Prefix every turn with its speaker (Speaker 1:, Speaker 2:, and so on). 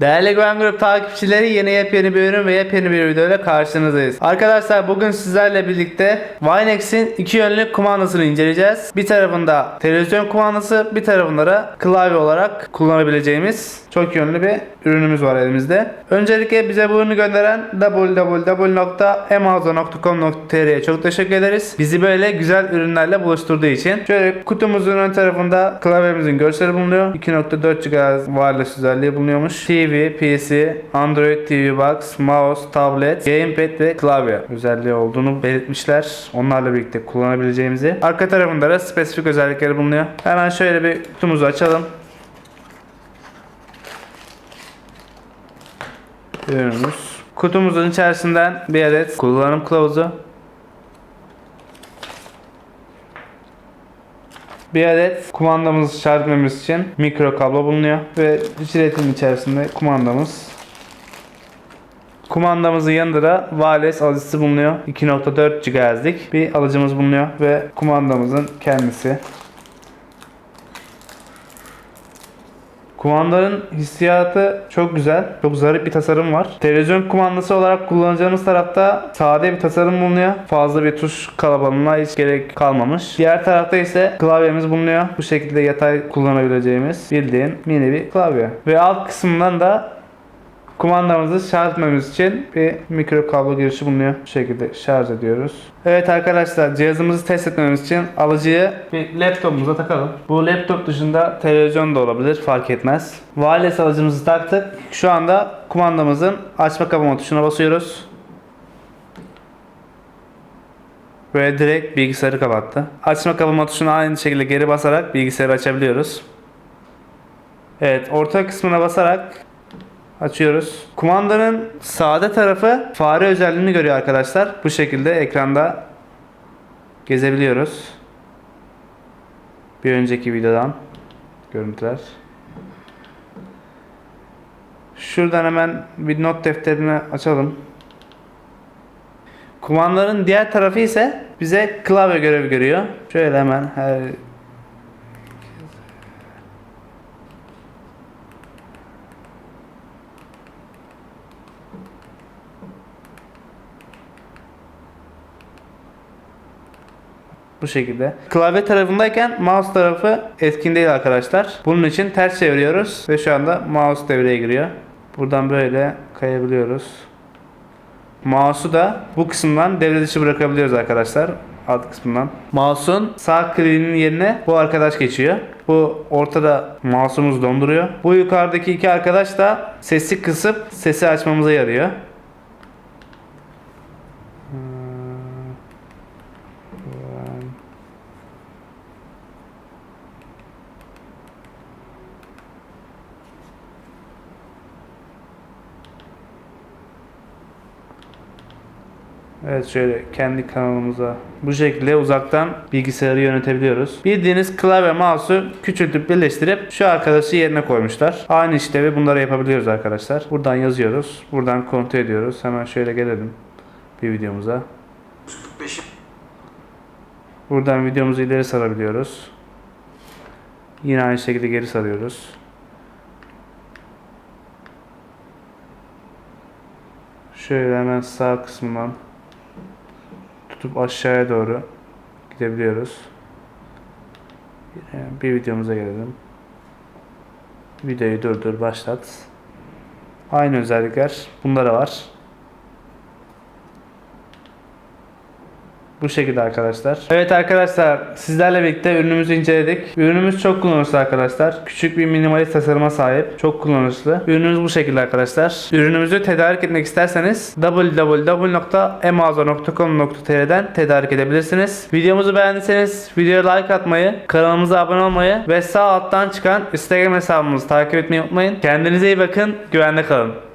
Speaker 1: Değerli Güven Grup takipçileri yeni yepyeni bir ürün ve yepyeni bir videoyla karşınızdayız. Arkadaşlar bugün sizlerle birlikte Vinex'in iki yönlü kumandasını inceleyeceğiz. Bir tarafında televizyon kumandası, bir tarafında da klavye olarak kullanabileceğimiz çok yönlü bir ürünümüz var elimizde. Öncelikle bize bu ürünü gönderen www.amazon.com.tr'ye çok teşekkür ederiz. Bizi böyle güzel ürünlerle buluşturduğu için. Şöyle kutumuzun ön tarafında klavyemizin görseli bulunuyor. 2.4 GHz wireless özelliği bulunuyormuş. TV, PC, Android TV Box, mouse, tablet, gamepad ve klavye özelliği olduğunu belirtmişler. Onlarla birlikte kullanabileceğimizi. Arka tarafında da spesifik özellikleri bulunuyor. Hemen şöyle bir kutumuzu açalım. ürünümüz. Kutumuzun içerisinden bir adet kullanım kılavuzu. Bir adet kumandamızı şarj için mikro kablo bulunuyor ve jiletin içerisinde kumandamız. Kumandamızın yanında da wireless alıcısı bulunuyor. 2.4 GHz'lik bir alıcımız bulunuyor ve kumandamızın kendisi. Kumandanın hissiyatı çok güzel. Çok zarif bir tasarım var. Televizyon kumandası olarak kullanacağımız tarafta sade bir tasarım bulunuyor. Fazla bir tuş kalabalığına hiç gerek kalmamış. Diğer tarafta ise klavyemiz bulunuyor. Bu şekilde yatay kullanabileceğimiz bildiğin mini bir klavye. Ve alt kısmından da kumandamızı şarj etmemiz için bir mikro kablo girişi bulunuyor. Bu şekilde şarj ediyoruz. Evet arkadaşlar cihazımızı test etmemiz için alıcıyı bir laptopumuza takalım. Bu laptop dışında televizyon da olabilir fark etmez. Wireless alıcımızı taktık. Şu anda kumandamızın açma kapama tuşuna basıyoruz. Böyle direkt bilgisayarı kapattı. Açma kapama tuşuna aynı şekilde geri basarak bilgisayarı açabiliyoruz. Evet orta kısmına basarak Açıyoruz. Kumandanın sağda tarafı fare özelliğini görüyor arkadaşlar. Bu şekilde ekranda gezebiliyoruz. Bir önceki videodan görüntüler. Şuradan hemen bir not defterini açalım. Kumandanın diğer tarafı ise bize klavye görevi görüyor. Şöyle hemen her Bu şekilde. Klavye tarafındayken mouse tarafı etkin değil arkadaşlar. Bunun için ters çeviriyoruz ve şu anda mouse devreye giriyor. Buradan böyle kayabiliyoruz. Mouse'u da bu kısımdan devre dışı bırakabiliyoruz arkadaşlar. Alt kısmından. Mouse'un sağ kliğinin yerine bu arkadaş geçiyor. Bu ortada mouse'umuz donduruyor. Bu yukarıdaki iki arkadaş da sesi kısıp sesi açmamıza yarıyor. Evet şöyle kendi kanalımıza bu şekilde uzaktan bilgisayarı yönetebiliyoruz. Bildiğiniz klavye mouse'u küçültüp birleştirip şu arkadaşı yerine koymuşlar. Aynı işlevi bunları yapabiliyoruz arkadaşlar. Buradan yazıyoruz. Buradan kontrol ediyoruz. Hemen şöyle gelelim bir videomuza. Buradan videomuzu ileri sarabiliyoruz. Yine aynı şekilde geri sarıyoruz. Şöyle hemen sağ kısmından tutup aşağıya doğru gidebiliyoruz. Yani bir videomuza gelelim. Videoyu durdur, başlat. Aynı özellikler bunda da var. Bu şekilde arkadaşlar. Evet arkadaşlar sizlerle birlikte ürünümüzü inceledik. Ürünümüz çok kullanışlı arkadaşlar. Küçük bir minimalist tasarıma sahip. Çok kullanışlı. Ürünümüz bu şekilde arkadaşlar. Ürünümüzü tedarik etmek isterseniz www.amazon.com.tr'den tedarik edebilirsiniz. Videomuzu beğendiyseniz videoya like atmayı, kanalımıza abone olmayı ve sağ alttan çıkan Instagram hesabımızı takip etmeyi unutmayın. Kendinize iyi bakın. Güvende kalın.